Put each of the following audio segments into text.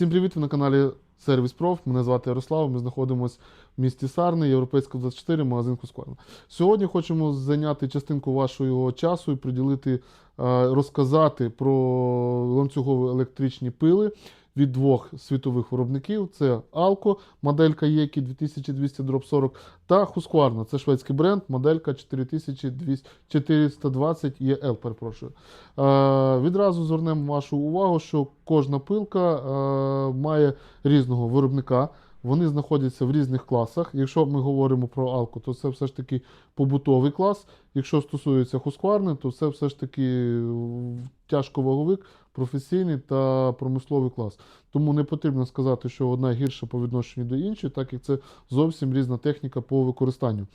Всім привіт! Ви на каналі Сервіс Проф. Мене звати Ярослав. Ми знаходимося в місті Сарни, Європейська 24, магазин Хускварна. Сьогодні хочемо зайняти частинку вашого часу і приділити, е, розказати про ланцюгові електричні пили від двох світових виробників: це Alco, моделька Єкі 2200 40 та Husqvarna. Це шведський бренд, моделька 4200 420 EL, перепрошую. Е, відразу звернемо вашу увагу, що кожна пилка е, має різного виробника. Вони знаходяться в різних класах. Якщо ми говоримо про алку, то це все ж таки побутовий клас. Якщо стосується хускварни, то це все ж таки тяжковаговик, професійний та промисловий клас. Тому не потрібно сказати, що одна гірша по відношенню до іншої, так як це зовсім різна техніка по використанню.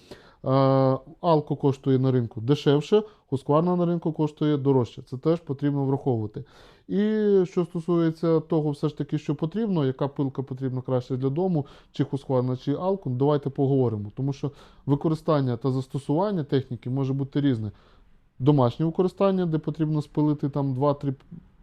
Алко коштує на ринку дешевше, Husqvarna на ринку коштує дорожче. Це теж потрібно враховувати. І що стосується того, все ж таки, що потрібно, яка пилка потрібна краще для дому, чи Husqvarna, чи Alco, давайте поговоримо. Тому що використання та застосування техніки може бути різне. Домашнє використання, де потрібно спилити там 2-3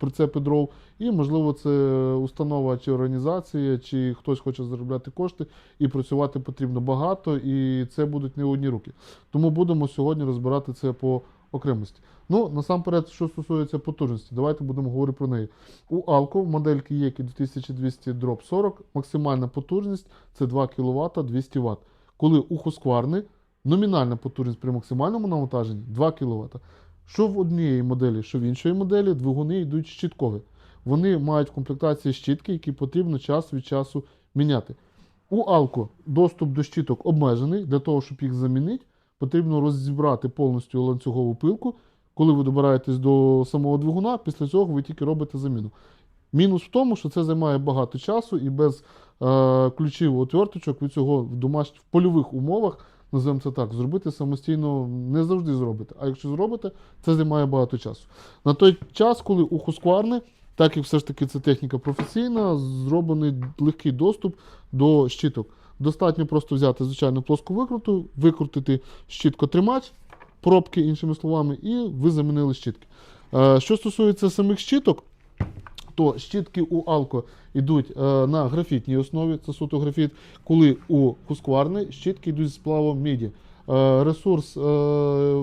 прицепи дров, і, можливо, це установа чи організація, чи хтось хоче заробляти кошти, і працювати потрібно багато, і це будуть не одні руки. Тому будемо сьогодні розбирати це по окремості. Ну, насамперед, що стосується потужності, давайте будемо говорити про неї. У Alco модельки Єкі 2200 40 максимальна потужність це 2 кВт 200 Вт. Коли у Husqvarna номінальна потужність при максимальному навантаженні 2 кВт. Що в однієї моделі, що в іншої моделі, двигуни йдуть щіткові. Вони мають в комплектації щітки, які потрібно час від часу міняти. У Alco доступ до щіток обмежений. Для того, щоб їх замінити, потрібно розібрати повністю ланцюгову пилку. Коли ви добираєтесь до самого двигуна, після цього ви тільки робите заміну. Мінус в тому, що це займає багато часу і без е, ключів отверточок ви цього в домашніх в польових умовах, називаємо це так, зробити самостійно не завжди зробите. А якщо зробите, це займає багато часу. На той час, коли у Husqvarna, так як все ж таки це техніка професійна, зроблений легкий доступ до щиток. Достатньо просто взяти звичайну плоску викруту, викрутити щіткотримач, пробки, іншими словами, і ви замінили щітки. Е, Що стосується самих щіток, то щітки у алко йдуть е, на графітній основі, це суто графіт, коли у хускварни щітки йдуть з сплавом міді. Е, Ресурс е,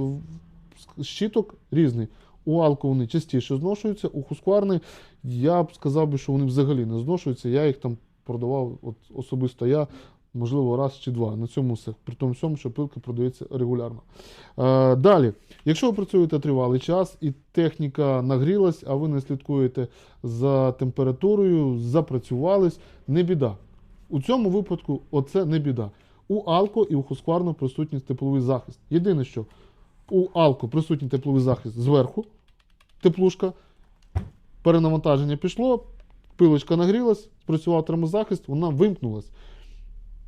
щіток різний. У алко вони частіше зношуються, у хускварни я б сказав би, що вони взагалі не зношуються. Я їх там продавав от, особисто я, можливо, раз чи два. На цьому все. При тому всьому, що пилка продається регулярно. Е, далі, якщо ви працюєте тривалий час і техніка нагрілась, а ви не слідкуєте за температурою, запрацювались, не біда. У цьому випадку оце не біда. У Alco і у Husqvarna присутній тепловий захист. Єдине, що у Alco присутній тепловий захист зверху, теплушка, перенавантаження пішло, пилочка нагрілась, спрацював термозахист, вона вимкнулась.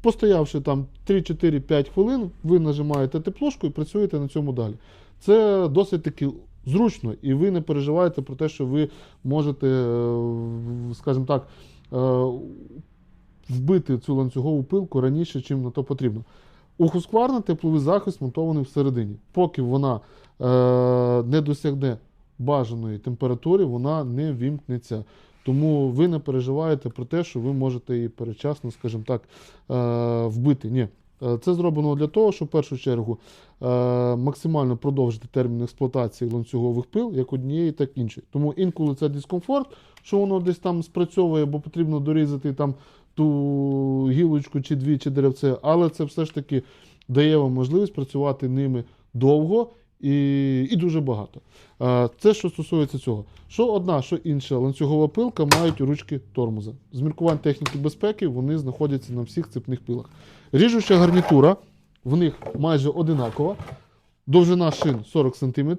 Постоявши там 3-4-5 хвилин, ви нажимаєте теплушку і працюєте на цьому далі. Це досить таки зручно, і ви не переживаєте про те, що ви можете, е, скажімо так, е, вбити цю ланцюгову пилку раніше, чим на то потрібно. У Husqvarna тепловий захист монтований всередині. Поки вона е, не досягне бажаної температури, вона не вімкнеться. Тому ви не переживаєте про те, що ви можете її передчасно, скажімо так, е, вбити. Ні. Е, Це зроблено для того, щоб в першу чергу е, максимально продовжити термін експлуатації ланцюгових пил як однієї, так і іншої. Тому інколи це дискомфорт, що воно десь там спрацьовує, бо потрібно дорізати там ту гілочку чи дві, чи деревце, але це все ж таки дає вам можливість працювати ними довго і, і дуже багато. Це що стосується цього. Що одна, що інша ланцюгова пилка мають ручки тормоза. З міркувань техніки безпеки вони знаходяться на всіх цепних пилах. Ріжуча гарнітура в них майже одинакова. Довжина шин 40 см,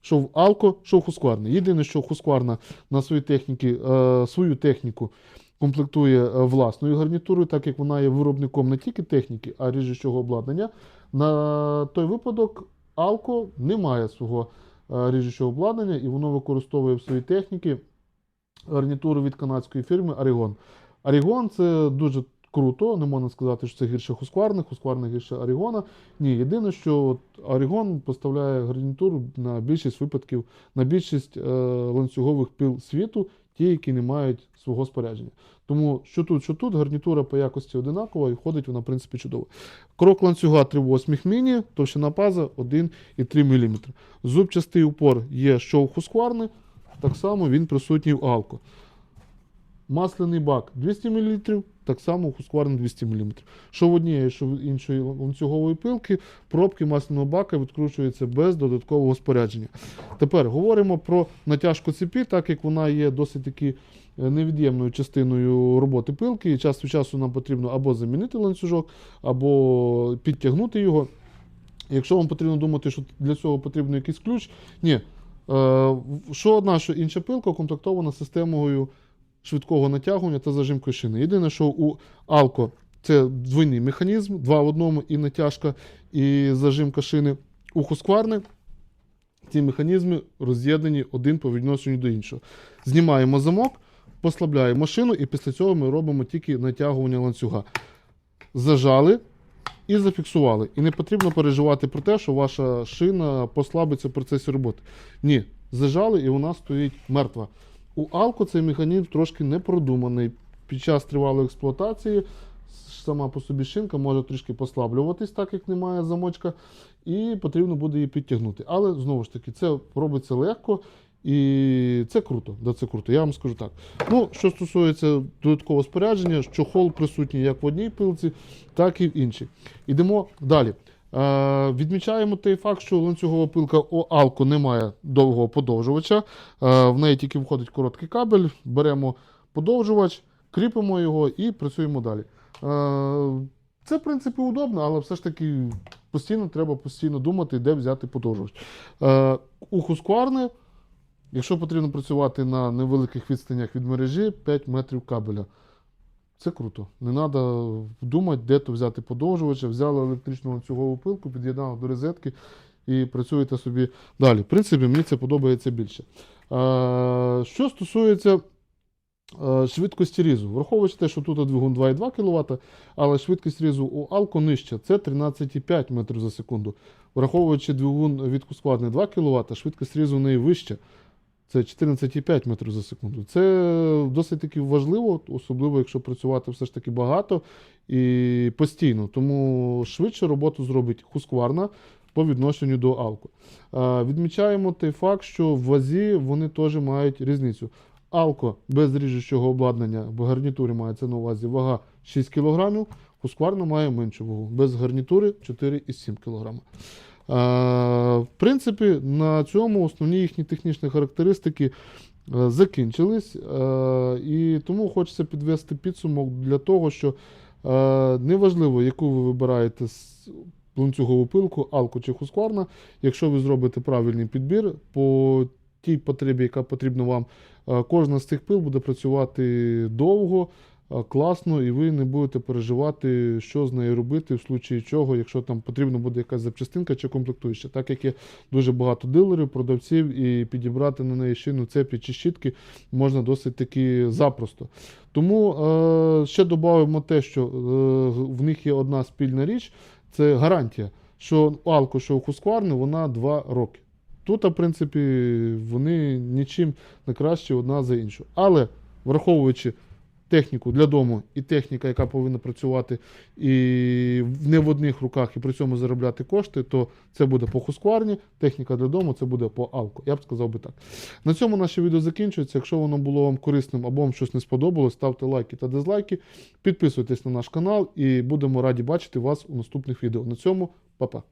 що в Alco, що в Husqvarna. Єдине, що Husqvarna на своїй техніці, е, свою техніку комплектує е, власною гарнітурою, так як вона є виробником не тільки техніки, а ріжучого обладнання. На той випадок Alco не має свого е, ріжучого обладнання і воно використовує в своїй техніці гарнітуру від канадської фірми Arigon. Arigon це дуже круто, не можна сказати, що це гірше Husqvarna, Husqvarna гірше Орігона. Ні, єдине, що от Орігон поставляє гарнітуру на більшість випадків, на більшість е, ланцюгових пил світу ті, які не мають свого спорядження. Тому що тут, що тут, гарнітура по якості одинакова і ходить вона, в принципі, чудово. Крок ланцюга 3,8 міні, товщина паза 1,3 мм. Зубчастий упор є що у хускварни, так само він присутній в Алко. Масляний бак 200 мл, так само Husqvarna 200 мм. Що в однієї, що в іншої ланцюгової пилки, пробки масляного бака відкручуються без додаткового спорядження. Тепер говоримо про натяжку цепі, так як вона є досить таки е, невід'ємною частиною роботи пилки. І час від часу нам потрібно або замінити ланцюжок, або підтягнути його. Якщо вам потрібно думати, що для цього потрібен якийсь ключ, ні. Е, Що одна, що інша пилка укомплектована системою швидкого натягування та зажимкою шини. Єдине, що у Алко це двойний механізм, два в одному, і натяжка, і зажимка шини. У Husqvarna ці механізми роз'єднані один по відношенню до іншого. Знімаємо замок, послабляємо шину, і після цього ми робимо тільки натягування ланцюга. Зажали і зафіксували. І не потрібно переживати про те, що ваша шина послабиться в процесі роботи. Ні, зажали і вона стоїть мертва. У Алко цей механізм трошки не продуманий. Під час тривалої експлуатації сама по собі шинка може трішки послаблюватись, так як немає замочка, і потрібно буде її підтягнути. Але знову ж таки, це робиться легко. І це круто, да, це круто, я вам скажу так. Ну, що стосується додаткового спорядження, чохол присутній як в одній пилці, так і в іншій. Ідемо далі. Е, відмічаємо той факт, що ланцюгова пилка Алко не має довгого подовжувача. Е, в неї тільки входить короткий кабель, беремо подовжувач, кріпимо його і працюємо далі. Е, це, в принципі, удобно, але все ж таки постійно треба постійно думати, де взяти подовжувач. У Husqvarna Якщо потрібно працювати на невеликих відстанях від мережі, 5 метрів кабеля. Це круто. Не треба думати, де то взяти подовжувача. Взяли електричну ланцюгову пилку, під'єднали до розетки і працюєте собі далі. В принципі, мені це подобається більше. Що стосується швидкості різу, враховуючи те, що тут двигун 2,2 кВт, але швидкість різу у Алко нижча, це 13,5 метрів за секунду. Враховуючи двигун від Husqvarna 2 кВт, швидкість різу в неї вища. Це 14,5 метрів за секунду. Це досить таки важливо, особливо якщо працювати все ж таки багато і постійно. Тому швидше роботу зробить Husqvarna по відношенню до Алко. Е, Відмічаємо той факт, що в вазі вони теж мають різницю. Алко без ріжучого обладнання в гарнітурі мається на увазі вага 6 кг, Husqvarna має меншу вагу. Без гарнітури 4,7 кг. В принципі, на цьому основні їхні технічні характеристики е, закінчились. Е, І тому хочеться підвести підсумок для того, що е, неважливо, яку ви вибираєте с- ланцюгову пилку, алку чи Husqvarna, якщо ви зробите правильний підбір по тій потребі, яка потрібна вам, кожна з цих пил буде працювати довго, класно, і ви не будете переживати, що з нею робити, в случаї чого, якщо там потрібна буде якась запчастинка чи комплектуюча. Так як є дуже багато дилерів, продавців, і підібрати на неї шину цепі чи щітки можна досить таки запросто. Тому е, ще додаємо те, що е, в них є одна спільна річ це гарантія, що у Алко, що у Husqvarna, вона 2 роки. Тут, в принципі, вони нічим не краще одна за іншу. Але враховуючи техніку для дому і техніка, яка повинна працювати і не в одних руках, і при цьому заробляти кошти, то це буде по Husqvarna, техніка для дому це буде по Алко. Я б сказав би так. На цьому наше відео закінчується. Якщо воно було вам корисним або вам щось не сподобалось, ставте лайки та дизлайки, підписуйтесь на наш канал і будемо раді бачити вас у наступних відео. На цьому, па-па.